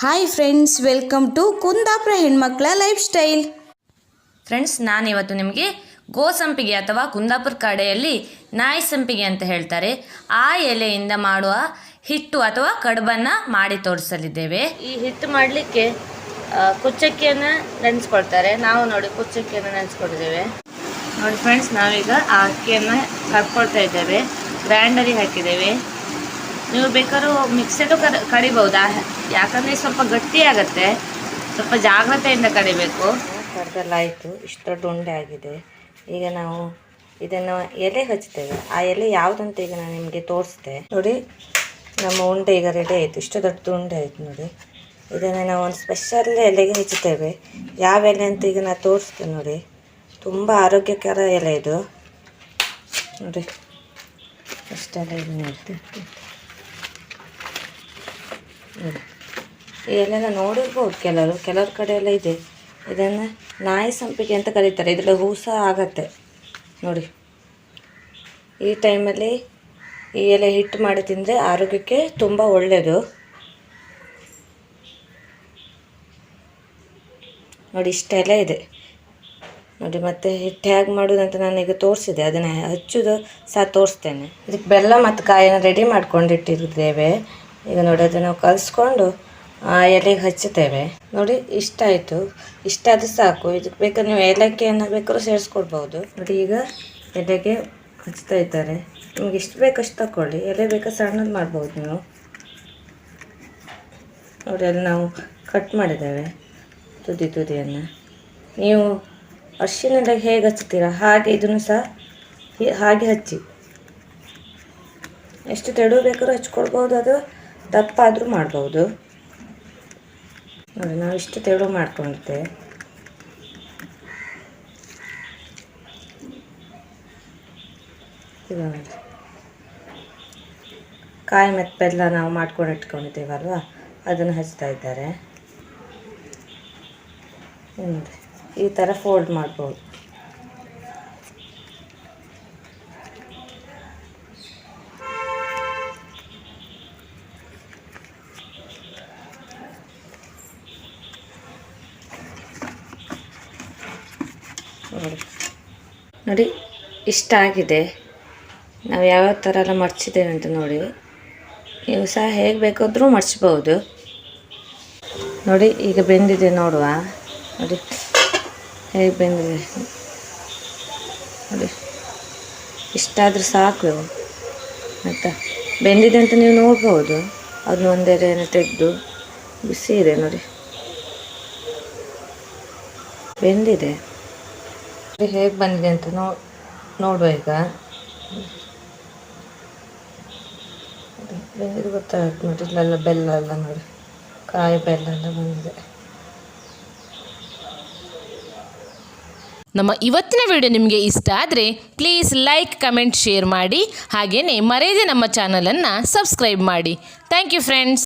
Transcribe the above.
Hi friends welcome to Kundapura ಹೆಣ್ಮಕ್ಳ life style friends ನಾನಿವತ್ತು ನಿಮಗೆ ಗೋಸಂಪಿಗೆ ಅಥವಾ ಕುಂದಾಪುರ ಕಡೆಯಲ್ಲಿ ನಾಯಿ ಸಂಪಿಗೆ ಅಂತ ಹೇಳ್ತಾರೆ. ಆ ಎಲೆಯಿಂದ ಮಾಡುವ ಹಿಟ್ಟು ಅಥವಾ ಕಡುಬನ್ನು ಮಾಡಿ ತೋರಿಸಲಿದ್ದೇವೆ. ಈ ಹಿಟ್ಟು ಮಾಡಲಿಕ್ಕೆ ಕುಚ್ಚಕ್ಕಿಯನ್ನು ನೆನೆಸ್ಕೊಳ್ತಾರೆ. ನಾವು ನೋಡಿ ಕುಚ್ಚಕ್ಕಿಯನ್ನು ನೆನೆಸ್ಕೊಳ್ತೇವೆ ನೋಡಿ ಫ್ರೆಂಡ್ಸ್ ನಾವೀಗ ಆ ಅಕ್ಕಿಯನ್ನು ಕರ್ಕೊಳ್ತಾ ಇದ್ದೇವೆ. ಗ್ರ್ಯಾಂಡರಿ ಹಾಕಿದ್ದೇವೆ. ನೀವು ಬೇಕಾದ್ರೂ ಮಿಕ್ಸೆಡು ಕರ್ ಕಡಿಬೋದು ಯಾಕಂದರೆ ಸ್ವಲ್ಪ ಗಟ್ಟಿ ಆಗುತ್ತೆ. ಸ್ವಲ್ಪ ಜಾಗ್ರತೆಯಿಂದ ಕಡಿಬೇಕು ಕರ್ದೆಲ್ಲ ಆಯಿತು ಇಷ್ಟು ದೊಡ್ಡ ಉಂಡೆ ಆಗಿದೆ. ಈಗ ನಾವು ಇದನ್ನು ಎಲೆ ಹಚ್ತೇವೆ. ಆ ಎಲೆ ಯಾವುದಂತ ಈಗ ನಾನು ನಿಮಗೆ ತೋರಿಸ್ದೆ ನೋಡಿ, ನಮ್ಮ ಉಂಡೆ ಈಗ ರೆಡಿ ಆಯಿತು. ಇಷ್ಟು ದೊಡ್ಡ ಉಂಡೆ ಆಯಿತು ನೋಡಿ. ಇದನ್ನು ನಾವು ಒಂದು ಸ್ಪೆಷಲ್ ಎಲೆಗೆ ಹೆಚ್ಚುತ್ತೇವೆ ಯಾವ ಎಲೆ ಅಂತ ಈಗ ನಾನು ತೋರಿಸ್ತೇನೆ ನೋಡಿ. ತುಂಬ ಆರೋಗ್ಯಕರ ಎಲೆ ಇದು. ನೋಡಿ, ಅಷ್ಟೆಲ್ಲ ಇದು ನೋಡಿ ಈ ಎಲೆನ ನೋಡಿರ್ಬೋದು ಕೆಲವರು. ಕೆಲವ್ರ ಕಡೆ ಎಲ್ಲ ಇದೆ. ಇದನ್ನು ನಾಯಿ ಸಂಪಿಗೆ ಅಂತ ಕರೀತಾರೆ. ಇದರಲ್ಲಿ ಹೂ ಸಹ ಆಗತ್ತೆ. ನೋಡಿ. ಈ ಟೈಮಲ್ಲಿ ಈ ಎಲೆ ಹಿಟ್ಟು ಮಾಡಿ ತಿಂದರೆ ಆರೋಗ್ಯಕ್ಕೆ ತುಂಬ ಒಳ್ಳೆಯದು ನೋಡಿ ಇಷ್ಟೆಲ್ಲ ಇದೆ. ನೋಡಿ, ಮತ್ತೆ ಹಿಟ್ಟು ಹೇಗೆ ಮಾಡೋದಂತ ಈಗ ತೋರಿಸಿದೆ ಅದನ್ನು ಹಚ್ಚೋದು ಸಹ ತೋರಿಸ್ತೇನೆ. ಇದಕ್ಕೆ ಬೆಲ್ಲ ಮತ್ತು ಕಾಯನ್ನು ರೆಡಿ ಮಾಡ್ಕೊಂಡಿಟ್ಟಿದ್ದೇವೆ ಈಗ ನೋಡಿ, ಅದನ್ನು ನಾವು ಕಲಿಸ್ಕೊಂಡು, ಆ ಎಲೆಗೆ ಹಚ್ಚುತ್ತೇವೆ. ನೋಡಿ, ಇಷ್ಟ ಆಯಿತು. ಇಷ್ಟ ಅದು ಸಾಕು. ಇದಕ್ಕೆ ಬೇಕಾದ್ರೆ ನೀವು ಏಲಕ್ಕಿಯನ್ನು ಬೇಕಾದ್ರೂ ಸೇರಿಸ್ಕೊಡ್ಬೋದು. ನೋಡಿ, ಈಗ ಎಲೆಗೆ ಹಚ್ತಾ ಇದ್ದಾರೆ. ನಿಮ್ಗೆ ಎಷ್ಟು ಬೇಕಷ್ಟು ತಗೊಳ್ಳಿ ಎಲೆ ಬೇಕಾ ಸಣ್ಣದು ಮಾಡ್ಬೋದು ನೀವು. ನೋಡಿ ಅಲ್ಲಿ ನಾವು ಕಟ್ ಮಾಡಿದ್ದೇವೆ. ತುದಿ ತುದಿಯನ್ನು. ನೀವು ಅರಿಶಿನೆಲ್ಲ ಹೇಗೆ ಹಚ್ತೀರಾ ಹಾಗೆ ಇದನ್ನು ಸಹ ಹಾಗೆ ಹಚ್ಚಿ. ಎಷ್ಟು ತೆಡು ಬೇಕಾದ್ರೂ ಹಚ್ಕೊಳ್ಬೋದು ಅದು. ದಪ್ಪ ಆದರೂ ಮಾಡ್ಬೋದು. ನೋಡಿ, ನಾವು ಇಷ್ಟು ತೆಳು ಮಾಡ್ಕೊಂಡಿದ್ದೆ ಇವಾಗ ಕಾಯಿ ಮತ್ತು ಬೆಲ್ಲ ನಾವು ಮಾಡ್ಕೊಂಡು ಇಟ್ಕೊಂಡಿದ್ದೇವಲ್ವ? ಅದನ್ನು ಹಚ್ತಾ ಇದ್ದಾರೆ. ಈ ಥರ ಫೋಲ್ಡ್ ಮಾಡ್ಬೋದು. ನೋಡಿ. ನೋಡಿ, ಇಷ್ಟ ಆಗಿದೆ. ನಾವು ಯಾವ್ಯಾವ ಥರ ಎಲ್ಲ ಮಡ್ಚಿದ್ದೇವೆ ಅಂತ ನೋಡಿ. ನೀವು ಸಹ ಹೇಗೆ ಬೇಕಾದರೂ ಮಡ್ಚ್ಬೋದು ನೋಡಿ, ಈಗ ಬೆಂದಿದೆ ನೋಡುವ. ನೋಡಿ, ಹೇಗೆ ಬೆಂದಿದೆ. ನೋಡಿ ಇಷ್ಟಾದರೂ ಸಾಕು. ಆಯಿತಾ? ಬೆಂದಿದೆ ಅಂತ ನೀವು ನೋಡ್ಬೋದು. ಅದನ್ನ ಒಂದೆರೆಯನ್ನು ತೆಗೆದು ಬಿಸಿ ಇದೆ ನೋಡಿ. ಬೆಂದಿದೆ. ಹೇಗೆ ಬಂದಿದೆ ಅಂತ ನೋ, ನೋಡುವ ಈಗ. ಬೆಂದಿದ್ದು ಗೊತ್ತಾಗುತ್ತೆ ನೋಡಿ, ಇಲ್ಲೆಲ್ಲ ಬೆಲ್ಲ ಎಲ್ಲ ನೋಡಿ. ಕಾಯಿ ಬೆಲ್ಲ ಎಲ್ಲ ಬಂದಿದೆ. ನಮ್ಮ ಇವತ್ತಿನ ವಿಡಿಯೋ ನಿಮಗೆ ಇಷ್ಟ ಆದರೆ ಪ್ಲೀಸ್ ಲೈಕ್ ಕಮೆಂಟ್ ಶೇರ್ ಮಾಡಿ. ಹಾಗೆಯೇ ಮರೆಯದೆ ನಮ್ಮ ಚಾನಲನ್ನು ಸಬ್ಸ್ಕ್ರೈಬ್ ಮಾಡಿ. Thank you friends